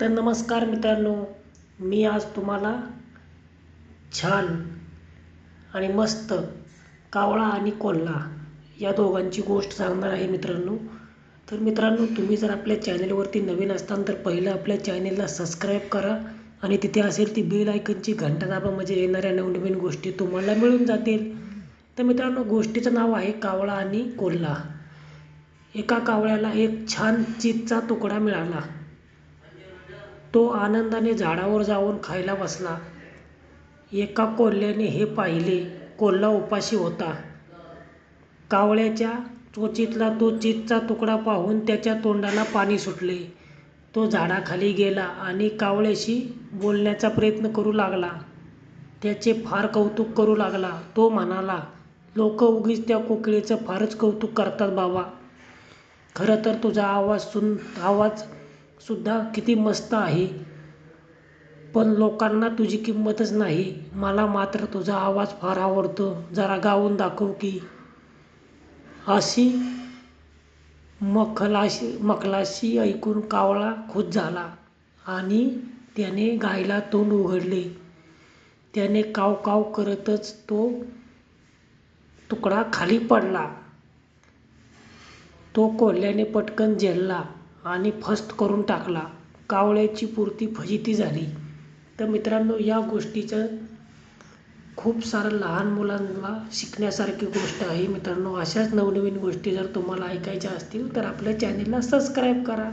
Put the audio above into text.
तर नमस्कार मित्रांनो मी आज तुम्हाला छान आणि मस्त कावळा आणि कोल्हा या दोघांची गोष्ट सांगणार आहे मित्रांनो. तर मित्रांनो तुम्ही जर आपल्या चॅनेलवरती नवीन असताल तर पहिलं आपल्या चॅनेलला सबस्क्राईब करा आणि तिथे असेल ती बेल आयकनची घंटा दाबा म्हणजे येणाऱ्या नवनवीन गोष्टी तुम्हाला मिळून जातील. तर मित्रांनो गोष्टीचं नाव आहे कावळा आणि कोल्हा. एका कावळ्याला एक छान चीजचा तुकडा मिळाला. तो आनंदाने झाडावर जाऊन खायला बसला. एका कोल्ह्याने हे पाहिले कोल्हा उपाशी होता. कावळ्याच्या चोचीतला तो चीजचा तुकडा पाहून त्याच्या तोंडाला पाणी सुटले. तो झाडाखाली गेला आणि कावळ्याशी बोलण्याचा प्रयत्न करू लागला. त्याचे फार कौतुक करू लागला. तो म्हणाला लोक उगीच त्या कोकिळेचं फारच कौतुक करतात बाबा. खरं तर तुझा आवाज सुन आवाज सुद्धा किती मस्त आहे. पण लोकांना तुझी किंमतच नाही. मला मात्र तुझा आवाज फार आवडतो. जरा गाऊन दाखव की. अशी मखलाशी मखलाशी ऐकून कावळा खुश झाला आणि त्याने गायला तोंड उघडले. त्याने काव काव करतच तो तुकडा खाली पडला. तो कोल्ह्याने पटकन झेलला. आणि फस्त करून टाकला. कावळ्याची पुरती फजिती झाली. तर मित्रांनो या गोष्टीचं खूप सारं लहान मुलांना शिकण्यासारखी गोष्ट आहे. मित्रांनो अशाच नवनवीन गोष्टी जर तुम्हाला ऐकायच्या असतील तर आपल्या चॅनेलला सबस्क्राईब करा.